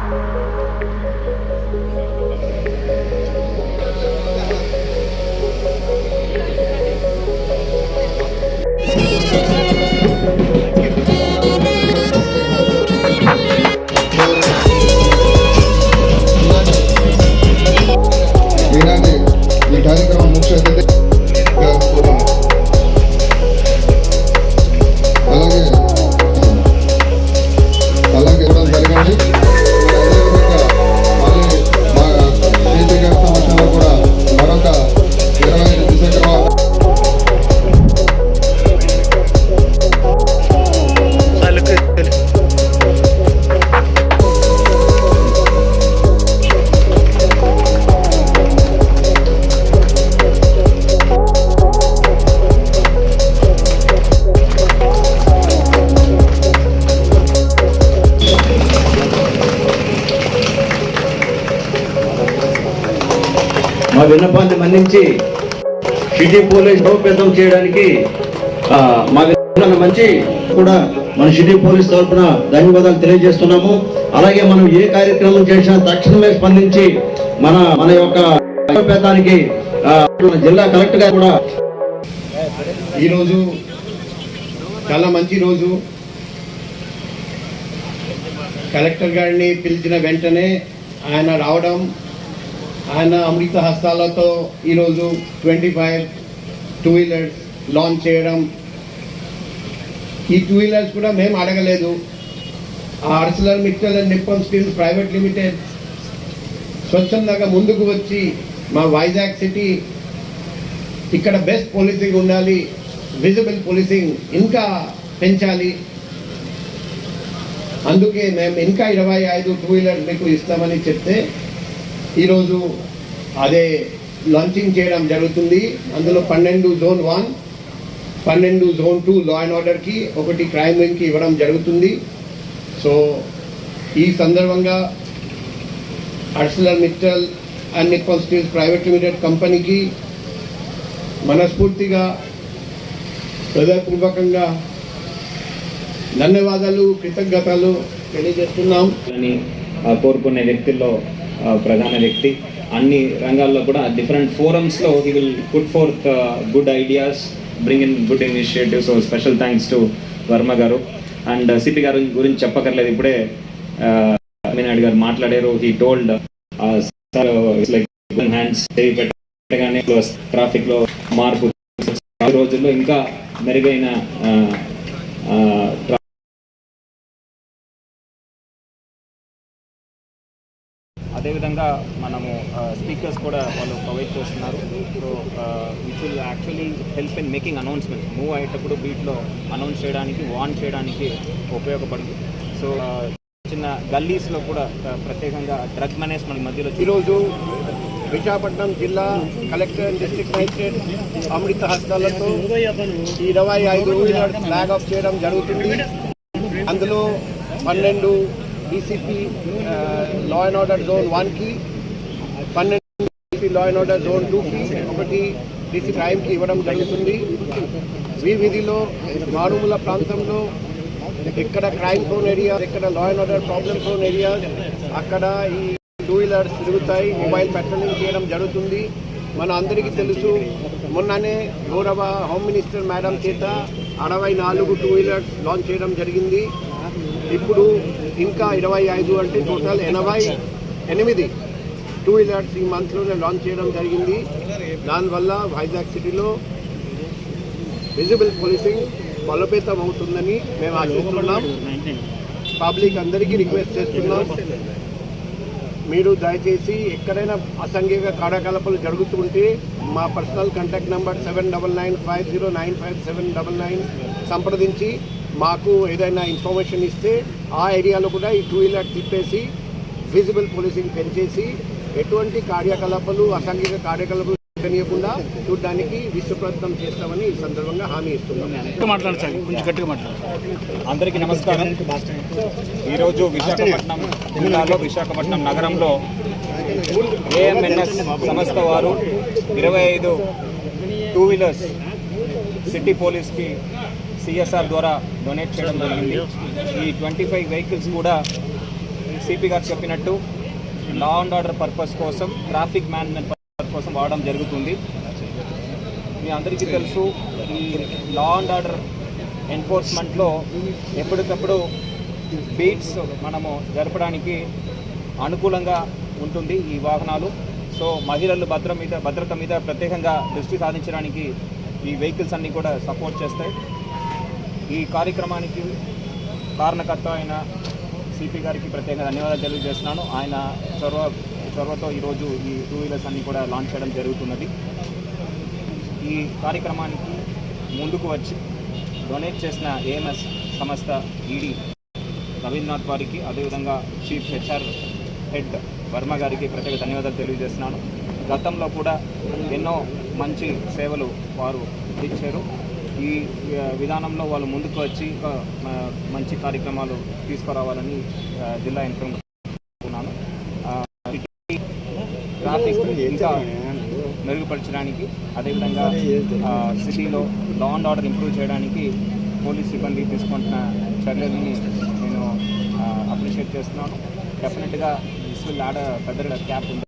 Thank you. మా విన్నపాన్ని మన్నించి city police బలోపేతం చేయడానికి మా విన్నపాన్ని మంచి కూడా మన సిటీ పోలీస్ తరఫున ధన్యవాదాలు తెలియజేస్తున్నాము. అలాగే మనం ఏ కార్యక్రమం చేసినా తక్షణమే స్పందించి మన మన యొక్క బలోపేతానికి జిల్లా కలెక్టర్ గారు కూడా ఈరోజు చాలా మంచి రోజు. కలెక్టర్ గారిని పిలిచిన వెంటనే ఆయన రావడం ఆయన అమృత హస్తాలతో ఈరోజు twenty five two wheelers launch చేయడం. ఈ టూ వీలర్స్ కూడా మేము అడగలేదు. ఆ Arcelor mixture and Nippon Steel private limited స్వచ్ఛందంగా ముందుకు వచ్చి మా వైజాగ్ సిటీ ఇక్కడ బెస్ట్ పోలీసింగ్ ఉండాలి విజిబుల్ పోలీసింగ్ ఇంకా పెంచాలి. అందుకే మేము ఇంకా ఇరవై ఐదు టూ వీలర్ మీకు ఇస్తామని చెప్తే ఈరోజు అదే లాంచింగ్ చేయడం జరుగుతుంది. అందులో పన్నెండు జోన్ వన్ పన్నెండు జోన్ టూ లా అండ్ ఆర్డర్కి ఒకటి క్రైమ్ వింగ్కి ఇవ్వడం జరుగుతుంది. సో ఈ సందర్భంగా Arcelor Mittal and Nippon Steels private limited కంపెనీకి మనస్ఫూర్తిగా హృదయపూర్వకంగా ధన్యవాదాలు కృతజ్ఞతలు తెలియజేస్తున్నాం. అని కోరుకునే వ్యక్తుల్లో ప్రధాన వ్యక్తి. అన్ని రంగాల్లో కూడా different ఫోరమ్స్లో he will put forth good ideas bring in good initiative so special thanks to Varma garu. And CP uh, గారు గురించి చెప్పకర్లేదు ఇప్పుడే uh, మీనాయుడు గారు మాట్లాడారు. హీ టోల్డ్ లైక్ హ్యాండ్స్ పెట్టగానే ట్రాఫిక్లో మార్పు. రోజుల్లో ఇంకా మెరుగైన uh, అదేవిధంగా మనము స్పీకర్స్ కూడా వాళ్ళు ప్రొవైడ్ చేస్తున్నారు. So which will actually help in making announcement move అయ్యేటప్పుడు బీట్లో అనౌన్స్ చేయడానికి వార్న్ చేయడానికి ఉపయోగపడుతుంది. సో చిన్న గల్లీస్లో కూడా ప్రత్యేకంగా డ్రగ్ మేనేజ్మెంట్ మధ్యలో ఈరోజు విశాఖపట్నం జిల్లా కలెక్టర్ డిస్ట్రిక్ట్ మేజిస్ట్రేట్ అమృత హస్తాలతో ఇరవై ఐదు ఫ్లాగ్ ఆఫ్ చేయడం జరుగుతుంది. అందులో పన్నెండు DCP law and order zone వన్కి పన్నెండు DCP law and order zone టూకి ఒకటి డీసీ క్రైమ్కి ఇవ్వడం జరుగుతుంది. ఈ విధిలో మారుమూల ప్రాంతంలో ఎక్కడ క్రైమ్ జోన్ ఏరియా ఎక్కడ law and order problem zone area అక్కడ ఈ టూ వీలర్స్ తిరుగుతాయి మొబైల్ పెట్రోలింగ్ చేయడం జరుగుతుంది. మన అందరికీ తెలుసు మొన్ననే గౌరవ హోమ్ మినిస్టర్ మేడం చేత అరవై నాలుగు టూ వీలర్స్ లాంచ్ చేయడం జరిగింది. ఇప్పుడు ఇంకా ఇరవై ఐదు అంటే టోటల్ ఎనభై ఎనిమిది టూ వీలర్స్ ఈ మంత్లోనే లాంచ్ చేయడం జరిగింది. దానివల్ల వైజాగ్ సిటీలో విజిబుల్ పోలీసింగ్ బలోపేతం అవుతుందని మేము ఆశిస్తున్నాం. పబ్లిక్ అందరికీ రిక్వెస్ట్ చేస్తున్నాం. మీరు దయచేసి ఎక్కడైనా అసంఘిక కార్యకలాపాలు జరుగుతుంటే మా personal contact number seven double nine five zero nine five seven double nine సంప్రదించి మాకు ఏదైనా ఇన్ఫర్మేషన్ ఇస్తే ఆ ఏరియాలో కూడా ఈ టూ వీలర్ తిప్పేసి విజిబుల్ పోలీసింగ్ పెంచేసి ఎటువంటి కార్యకలాపాలు అసాంఘిక కార్యకలాపాలు జరగనీయకుండా చూడడానికి విశ్వప్రయత్నం చేస్తామని ఈ సందర్భంగా హామీ ఇస్తున్నాం. మాట్లాడచ్చు కొంచెం గట్టిగా మాట్లాడు అందరికీ నమస్కారం. ఈరోజు విశాఖపట్నం జిల్లాలో విశాఖపట్నం నగరంలో ఏఎంఎన్ఎస్ సంస్థ వారు ఇరవై ఐదు టూ వీలర్స్ సిటీ పోలీస్కి సిఎస్ఆర్ ద్వారా డొనేట్ చేయడం జరిగింది. ఈ ట్వంటీ ఫైవ్ వెహికల్స్ కూడా సిపి గారు చెప్పినట్టు లా అండ్ ఆర్డర్ పర్పస్ కోసం ట్రాఫిక్ మేనేజ్మెంట్ పర్పస్ కోసం వాడడం జరుగుతుంది. మీ అందరికీ తెలుసు ఈ లా అండ్ ఆర్డర్ ఎన్ఫోర్స్మెంట్లో ఎప్పటికప్పుడు బీట్స్ మనము జరపడానికి అనుకూలంగా ఉంటుంది ఈ వాహనాలు. సో మహిళలు భద్ర మీద భద్రత మీద ప్రత్యేకంగా దృష్టి సాధించడానికి ఈ వెహికల్స్ అన్నీ కూడా సపోర్ట్ చేస్తాయి. ఈ కార్యక్రమానికి కారణకర్త అయిన సిపి గారికి ప్రత్యేక ధన్యవాదాలు తెలియజేస్తున్నాను. ఆయన చొరవ చొరవతో ఈరోజు ఈ టూ వీలర్స్ అన్నీ కూడా లాంచ్ చేయడం జరుగుతున్నది. ఈ కార్యక్రమానికి ముందుకు వచ్చి డొనేట్ చేసిన ఏఎంఎస్ సంస్థ ఈడీ రవీంద్రనాథ్ వారికి అదేవిధంగా చీఫ్ హెచ్ఆర్ హెడ్ వర్మ గారికి ప్రత్యేక ధన్యవాదాలు తెలియజేస్తున్నాను. గతంలో కూడా ఎన్నో మంచి సేవలు వారు ఇచ్చారు ఈ విధానంలో వాళ్ళు ముందుకు వచ్చి మంచి కార్యక్రమాలు తీసుకురావాలని జిల్లా జిల్లా యంత్రం ట్రాఫిక్ ఇంకా మెరుగుపరచడానికి అదేవిధంగా సిటీలో లా అండ్ ఆర్డర్ ఇంప్రూవ్ చేయడానికి పోలీస్ సిబ్బంది తీసుకుంటున్న చర్యలని నేను అప్రిషియేట్ చేస్తున్నాను. డెఫినెట్గా దిస్ విల్ ఆడ పెద్ద క్యాప్ ఉంది